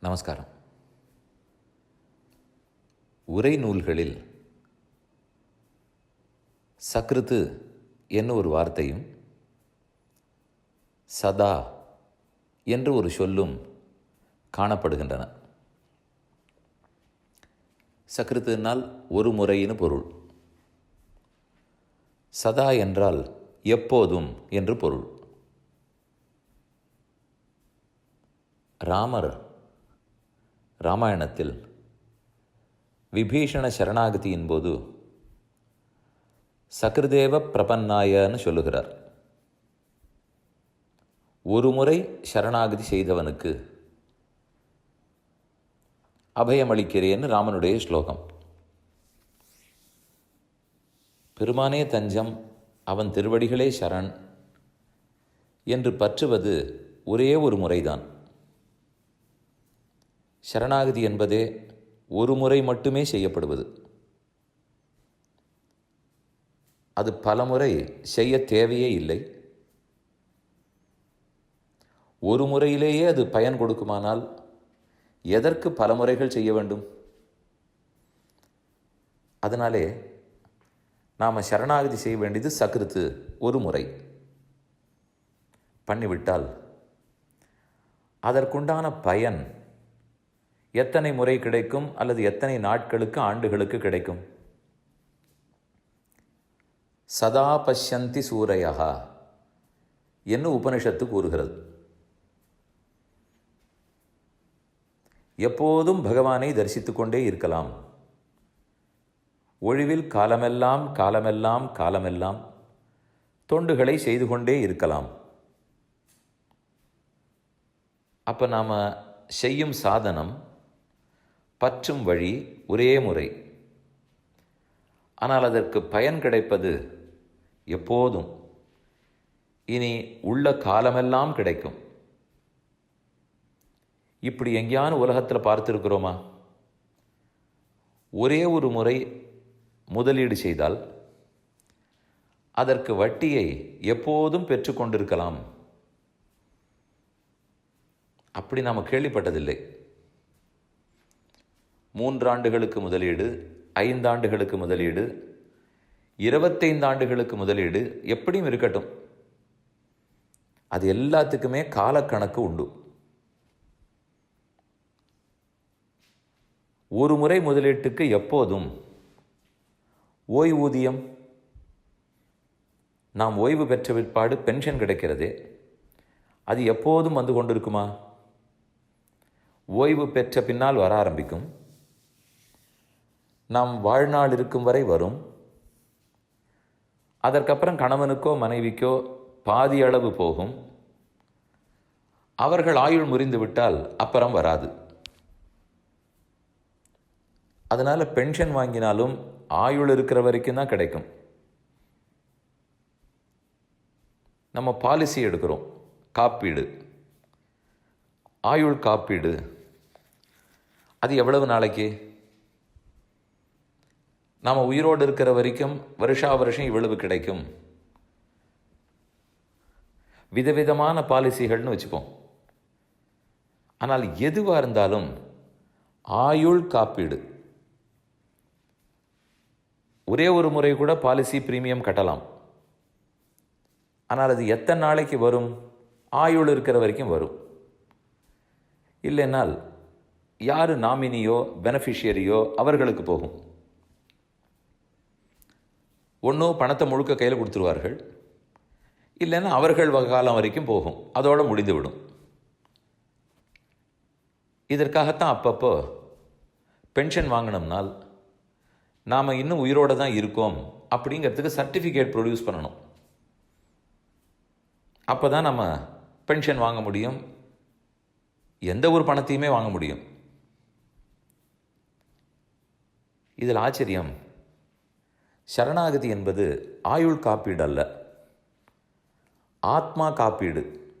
நமஸ்காரம். உரை நூல்களில் சக்ருத்து என்ன ஒரு வார்த்தையும் சதா என்று ஒரு சொல்லும் காணப்படுகின்றன. சக்ருத்துனால் ஒரு முறைன்னு பொருள். சதா என்றால் எப்போதும் என்று பொருள். ராமர் ராமாயணத்தில் விபீஷண சரணாகதியின் போது சக்ருதேவ பிரபன்னாயன்னு சொல்லுகிறார். ஒரு முறை சரணாகதி செய்தவனுக்கு அபயமளிக்கிறேன்னு ராமனுடைய ஸ்லோகம். பெருமானே தஞ்சம் அவன் திருவடிகளே சரண் என்று பற்றுவது ஒரே ஒரு முறைதான். சரணாகதி என்பதே ஒரு முறை மட்டுமே செய்யப்படுவது. அது பலமுறை செய்ய தேவையே இல்லை. ஒரு முறையிலேயே அது பயன் கொடுக்குமானால் எதற்கு பல முறைகள் செய்ய வேண்டும்? அதனாலே நாம் சரணாகதி செய்ய வேண்டியது சக்ருத்து ஒரு முறை. பண்ணிவிட்டால் அதற்குண்டான பயன் எத்தனை முறை கிடைக்கும் அல்லது எத்தனை நாட்களுக்கு ஆண்டுகளுக்கு கிடைக்கும்? சதா பஷ்யந்தி சூரையா என்று உபனிஷத்து கூறுகிறது. எப்போதும் பகவானை தரிசித்து கொண்டே இருக்கலாம். ஒழிவில் காலமெல்லாம் காலமெல்லாம் காலமெல்லாம் தொண்டுகளை செய்து கொண்டே இருக்கலாம். அப்போ நாம் செய்யும் சாதனம் பற்றும் வழி ஒரே முறை. ஆனால் அதற்கு பயன் கிடைப்பது எப்போதும். இனி உள்ள காலமெல்லாம் கிடைக்கும். இப்படி எங்கேயான உலகத்தில் பார்த்துருக்கிறோமா? ஒரே ஒரு முறை முதலீடு செய்தால் அதற்கு வட்டியை எப்போதும் பெற்றுக்கொண்டிருக்கலாம். அப்படி நாம் கேள்விப்பட்டதில்லை. மூன்றாண்டுகளுக்கு முதலீடு ஐந்தாண்டுகளுக்கு முதலீடு இருபத்தைந்து ஆண்டுகளுக்கு முதலீடு எப்படியும் இருக்கட்டும். அது எல்லாத்துக்குமே காலக்கணக்கு உண்டு. ஒரு முறை முதலீட்டுக்கு எப்போதும் ஓய்வூதியம் நாம் ஓய்வு பெற்ற பிற்பாடு பென்ஷன் கிடைக்கிறது அது எப்போதும் வந்து கொண்டிருக்குமா? ஓய்வு பெற்ற பின்னால் வர ஆரம்பிக்கும். நாம் வாழ்நாள் இருக்கும் வரை வரும். அதற்கப்புறம் கணவனுக்கோ மனைவிக்கோ பாதி அளவு போகும். அவர்கள் ஆயுள் முறிந்து விட்டால் அப்புறம் வராது. அதனால் பென்ஷன் வாங்கினாலும் ஆயுள் இருக்கிற வரைக்கும் தான் கிடைக்கும். நம்ம பாலிசி எடுக்கிறோம் காப்பீடு. ஆயுள் காப்பீடு. அது எவ்வளவு நாளைக்கு? நாம் உயிரோடு இருக்கிற வரைக்கும் வருஷா வருஷம் இவ்வளவு கிடைக்கும். விதவிதமான பாலிசிகள்னு வச்சுப்போம். ஆனால் எதுவாக இருந்தாலும் ஆயுள் காப்பீடு. ஒரே ஒரு முறை கூட பாலிசி பிரீமியம் கட்டலாம். ஆனால் அது எத்தனை நாளைக்கு வரும்? ஆயுள் இருக்கிற வரைக்கும் வரும். இல்லைனால் யார் நாமினியோ பெனிஃபிஷியரியோ அவர்களுக்கு போகும். ஒன்றும் பணத்தை முழுக்க கையில் கொடுத்துருவார்கள். இல்லைன்னா அவர்கள் காலம் வரைக்கும் போகும். அதோடு முடிந்துவிடும். இதற்காகத்தான் அப்பப்போ பென்ஷன் வாங்கினோம்னால் நாம் இன்னும் உயிரோடு தான் இருக்கோம் அப்படிங்கிறதுக்கு சர்டிஃபிகேட் ப்ரொடியூஸ் பண்ணணும். அப்போ தான் நம்ம பென்ஷன் வாங்க முடியும். எந்த ஒரு பணத்தையுமே வாங்க முடியும். இதில் ஆச்சரியம். சரணாகதி என்பது ஆயுள் காப்பீடு அல்ல. ஆத்மா காப்பீடு.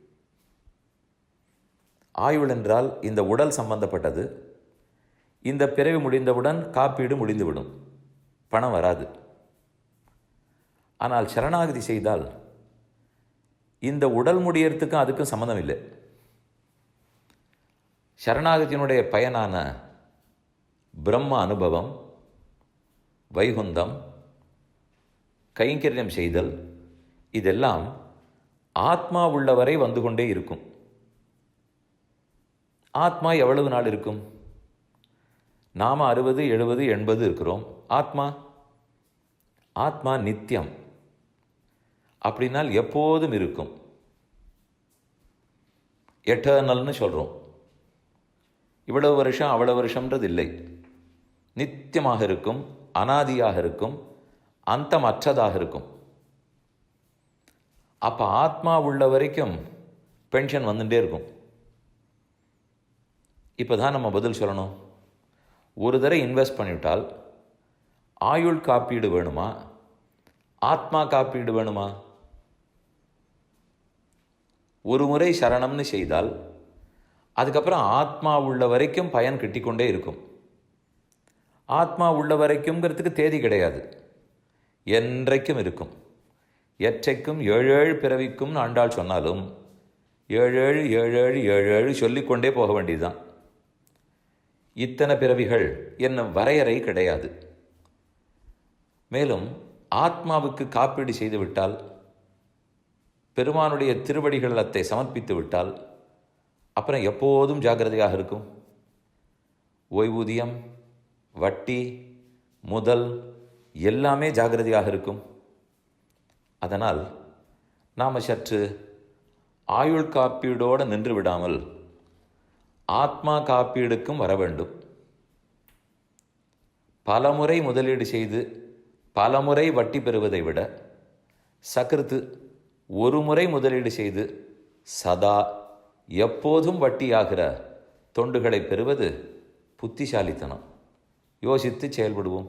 ஆயுள் என்றால் இந்த உடல் சம்பந்தப்பட்டது. இந்த பிறவி முடிந்தவுடன் காப்பீடு முடிந்துவிடும். பணம் வராது. ஆனால் சரணாகதி செய்தால் இந்த உடல் முடியறதுக்கும் அதுக்கும் சம்மந்தம் இல்லை சரணாகதியினுடைய பயனான பிரம்ம அனுபவம் வைகுந்தம் கைங்கரியம் செய்தல் இதெல்லாம் ஆத்மா உள்ளவரை வந்து கொண்டே இருக்கும். ஆத்மா எவ்வளவு நாள் இருக்கும்? நாம் அறுபது எழுபது எண்பது இருக்கிறோம். ஆத்மா? ஆத்மா நித்தியம் அப்படின்னால் எப்போதும் இருக்கும். எட்டர்னல்னு சொல்கிறோம் இவ்வளவு வருஷம் அவ்வளவு வருஷம்ன்றது இல்லை. நித்தியமாக இருக்கும் அனாதியாக இருக்கும். அந்தம் அற்றதாக இருக்கும் அப்போ ஆத்மா உள்ள வரைக்கும் பென்ஷன் வந்துட்டே இருக்கும். இப்போ தான் நம்ம பதில் சொல்லணும். ஒரு தடவை இன்வெஸ்ட் பண்ணிவிட்டால் ஆயுள் காப்பீடு வேணுமா? ஆத்மா காப்பீடு வேணுமா? ஒரு முறை சரணம்னு செய்தால் அதுக்கப்புறம் ஆத்மா உள்ள வரைக்கும் பயன் கிட்டிக்கொண்டே இருக்கும். ஆத்மா உள்ள வரைக்கும்ங்கிறதுக்கு தேதி கிடையாது. என்றைக்கும் இருக்கும். எற்றைக்கும் ஏழேழு பிறவிக்கும் ஆண்டாள் சொன்னாலும் ஏழேழு ஏழேழு ஏழேழு சொல்லிக்கொண்டே போக வேண்டியதுதான். இத்தனை பிறவிகள் என்னும் வரையறை கிடையாது. மேலும் ஆத்மாவுக்கு காப்பீடு செய்துவிட்டால் பெருமானுடைய திருவடிகளத்தை சமர்ப்பித்து விட்டால் அப்புறம் எப்போதும் ஜாக்கிரதையாக இருக்கும். ஓய்வூதியம் வட்டி முதல் எல்லாமே ஜாக்கிரதையாக இருக்கும். அதனால் நாம் சற்று ஆயுள் காப்பீடோடு நின்று விடாமல் ஆத்மா காப்பீடுக்கும் வர வேண்டும். பலமுறை முதலீடு செய்து பலமுறை வட்டி பெறுவதை விட சகிருத்து ஒரு முறை முதலீடு செய்து சதா எப்போதும் வட்டியாகிற தொண்டுகளை பெறுவது புத்திசாலித்தனம். யோசித்து செயல்படுவோம்.